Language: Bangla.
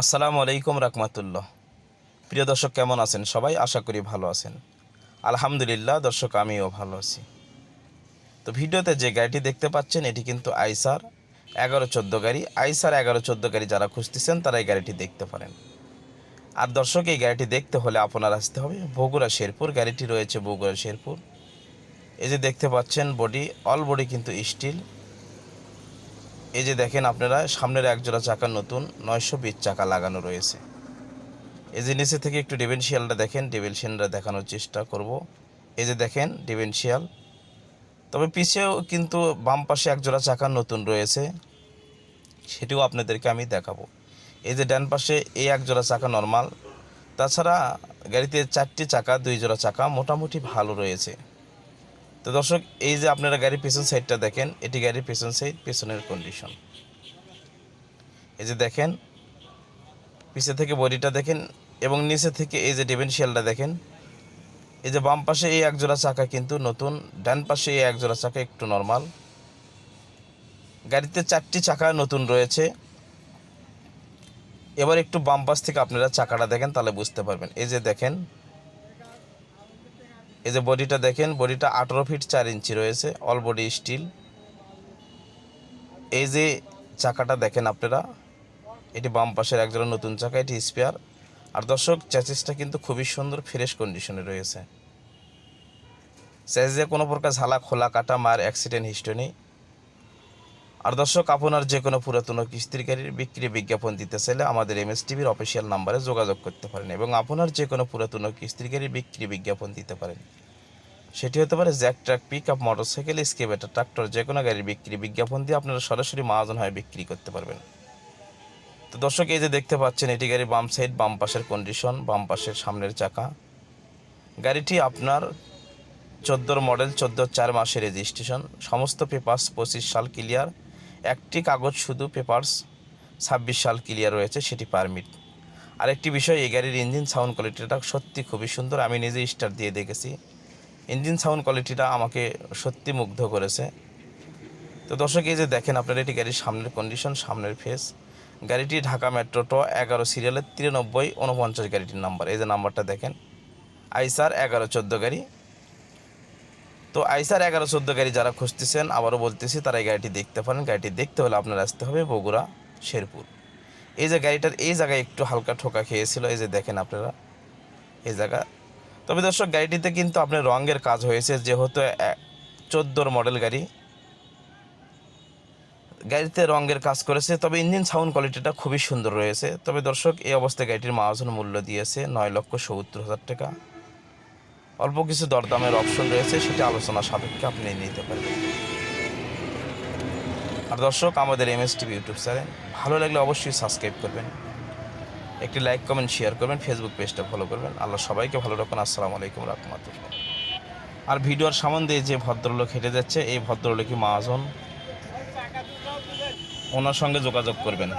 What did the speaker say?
আসসালামু আলাইকুম রাহমাতুল্লাহ। প্রিয় দর্শক, কেমন আছেন? সবাই আশা করি ভালো আছেন। আলহামদুলিল্লাহ, দর্শক, আমিও ভালো আছি। তো ভিডিওতে যে গাড়িটি দেখতে পাচ্ছেন, এটি কিন্তু আইসার এগারো চোদ্দ গাড়ি। আইসার এগারো চোদ্দ গাড়ি যারা খুঁজতেছেন তারা এই গাড়িটি দেখতে পারেন। আর দর্শক, এই গাড়িটি দেখতে হলে আপনার আসতে হবে বগুড়া শেরপুর। গাড়িটি রয়েছে বগুড়া শেরপুর। এই যে দেখতে পাচ্ছেন, বডি, অল বডি কিন্তু স্টিল। এই যে দেখেন আপনারা, সামনের একজোড়া চাকা নতুন নয়শো বিশ চাকা লাগানো রয়েছে। এই যে নিচে থেকে একটু ডিভেনশিয়ালটা দেখেন ডিভেনশিয়ালটা দেখানোর চেষ্টা করব। এই যে দেখেন ডিভেনশিয়াল তবে পিছেও কিন্তু বাম পাশে একজোড়া চাকা নতুন রয়েছে, সেটিও আপনাদেরকে আমি দেখাবো। এই যে ডান পাশে এই একজোড়া চাকা নর্মাল। তাছাড়া গাড়িতে চারটি চাকা, দুই জোড়া চাকা মোটামুটি ভালো রয়েছে। তো দর্শক, এই যে আপনারা গাড়ির পেছন সাইডটা দেখেন, এটি গাড়ির পেছন সাইড পেছনের কন্ডিশন এই যে দেখেন, পিছে থেকে বডিটা দেখেন এবং নিচে থেকে এই যে ডিভেনশিয়ালটা দেখেন। এই যে বাম পাশে এই একজোড়া চাকা কিন্তু নতুন, ডান পাশে এই একজোড়া চাকা একটু নর্মাল গাড়িতে চারটি চাকা নতুন রয়েছে। এবার একটু বাম পাশ থেকে আপনারা চাকাটা দেখেন, তাহলে বুঝতে পারবেন। এই যে দেখেন এই যে বডিটা দেখেন বডিটা আঠেরো ফিট চার ইঞ্চি রয়েছে অল বডি স্টিল এই যে চাকাটা দেখেন আপনারা, এটি বাম পাশের একজনের নতুন চাকা, এটি স্পেয়ার আর দর্শক চ্যাচিসটা কিন্তু খুবই সুন্দর ফ্রেশ কন্ডিশনে রয়েছে। চ্যাচিসে কোনো প্রকার ঝালা, খোলা, কাটা, মার অ্যাক্সিডেন্ট হিস্ট্রি নেই। আর দর্শক, আপনার যে কোনো পুরাতন কিস্তির গাড়ির বিক্রি বিজ্ঞাপন দিতে চাইলে আমাদের এম এস টিভির অফিসিয়াল নাম্বারে যোগাযোগ করতে পারেন এবং আপনার যে কোনো পুরাতন কিস্তির গাড়ির বিক্রি বিজ্ঞাপন দিতে পারেন। সেটি হতে পারে jack truck pick up motorcycle excavator tractor, যে কোনো গাড়ির বিক্রি বিজ্ঞাপন দিয়ে আপনারা সরাসরি মহাজন হয়ে বিক্রি করতে পারবেন। তো দর্শক, এই যে দেখতে পাচ্ছেন, এটি গাড়ির বাম সাইড বাম পাশের কন্ডিশন বাম পাশের সামনের চাকা। গাড়িটি আপনার চোদ্দোর মডেল চোদ্দ চার মাসের রেজিস্ট্রেশন সমস্ত পেপার্স পঁচিশ সাল ক্লিয়ার একটি কাগজ শুধু পেপার্স ছাব্বিশ সাল ক্লিয়ার রয়েছে সেটি পারমিট। আরেকটি বিষয়, এই গাড়ির ইঞ্জিন সাউন্ড কোয়ালিটিটা সত্যি খুবই সুন্দর। আমি নিজে স্টার দিয়ে দেখেছি। ইঞ্জিন সাউন্ড কোয়ালিটিটা আমাকে সত্যি মুগ্ধ করেছে। তো দর্শক, এই যে দেখেন আপনারা, এটি গাড়ির সামনের কন্ডিশন সামনের ফেস গাড়িটি ঢাকা মেট্রো ট এগারো সিরিয়ালের তিরানব্বই উনপঞ্চাশ গাড়িটির নাম্বার এই যে নাম্বারটা দেখেন। আইসার এগারো চোদ্দ গাড়ি। তো আইসার এগারো চোদ্দ গাড়ি যারা খুঁজতেছেন, আবারও বলতেছি, তারা এই গাড়িটি দেখতে পারেন। গাড়িটি দেখতে হলে আপনার আসতে হবে বগুড়া শেরপুর। এই যে গাড়িটার এই জায়গায় একটু হালকা ঠোকা খেয়েছিল, এই যে দেখেন আপনারা, এই জায়গা। তবে দর্শক, গাড়িটিতে কিন্তু আপনার রঙের কাজ হয়েছে, যেহেতু চোদ্দোর মডেল গাড়ি। গাড়িতে রঙের কাজ করেছে, তবে ইঞ্জিন সাউন্ড কোয়ালিটিটা খুবই সুন্দর রয়েছে। তবে দর্শক, এই অবস্থায় গাড়িটির মাহাজন মূল্য দিয়েছে নয় লক্ষ সত্তর হাজার টাকা। অল্প কিছু দরদামের অপশন রয়েছে, সেটা আলোচনা সাপেক্ষে আপনি নিতে পারবেন। আর দর্শক, আমাদের M S TV YouTube channel ভালো লাগলে অবশ্যই সাবস্ক্রাইব করবেন। একটি লাইক কমেন্ট শেয়ার করবেন ফেসবুক পেজটা ফলো করবেন। আল্লাহ সবাইকে ভালো রাখুন। আসসালামু আলাইকুম রহমতুল্লাহ। আর ভিডিওর সামন দিয়ে যে ভদ্রলোক হেঁটে যাচ্ছে, এই ভদ্রলোকই মহাজন ওনার সঙ্গে যোগাযোগ করবেন।